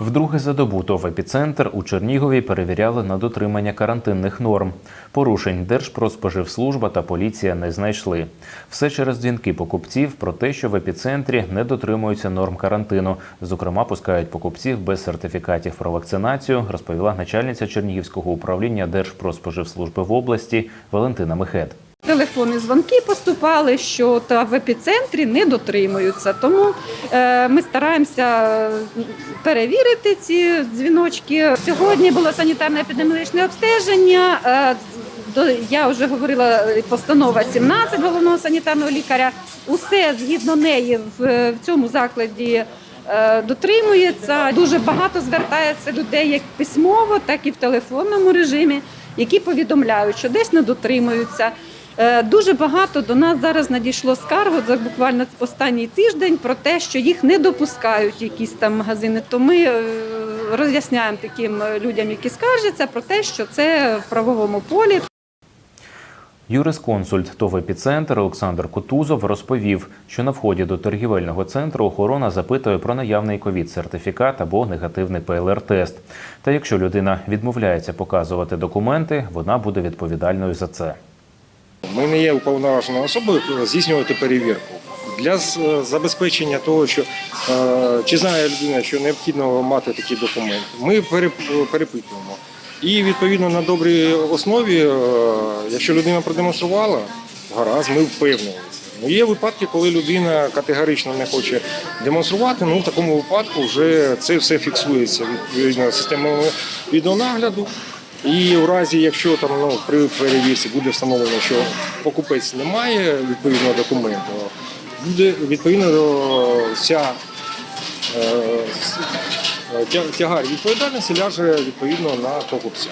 Вдруге за добу ТОВ «Епіцентр» у Чернігові перевіряли на дотримання карантинних норм. Порушень Держпродспоживслужба та поліція не знайшли. Все через дзвінки покупців про те, що в епіцентрі не дотримуються норм карантину. Зокрема, пускають покупців без сертифікатів про вакцинацію, розповіла начальниця Чернігівського управління Держпродспоживслужби в області Валентина Михет. Телефонні дзвонки поступали, що та в епіцентрі не дотримуються. Тому е, ми стараємося перевірити ці дзвіночки. Сьогодні було санітарно-епідеміологічне обстеження. Е, я вже говорила е, постанова 17 головного санітарного лікаря. Усе згідно неї в, цьому закладі. Дотримується дуже багато звертається людей як письмово, так і в телефонному режимі, які повідомляють, що десь не дотримуються. Е, Дуже багато до нас зараз надійшло скарг за буквально останній тиждень про те, що їх не допускають якісь там магазини. То ми е, роз'ясняємо таким людям, які скаржаться, про те, що це в правовому полі. Юрисконсульт ТОВ «Епіцентр» Олександр Кутузов розповів, що на вході до торгівельного центру охорона запитує про наявний ковід-сертифікат або негативний ПЛР-тест. Та якщо людина відмовляється показувати документи, вона буде відповідальною за це. Ми не є уповноваженою особою здійснювати перевірку. Для забезпечення того, що е, чи знає людина, що необхідно мати такі документи, ми перепитуємо. І відповідно на добрій основі, е, якщо людина продемонструвала, гаразд, ми впевнилися. Ну, є випадки, коли людина категорично не хоче демонструвати. Ну в такому випадку вже це все фіксується відповідно системою відеонагляду. І в разі, якщо там ну, при перевірці буде встановлено, що покупець не має відповідного документу, буде відповідно ця е, тягар відповідальності ляже відповідно на покупця.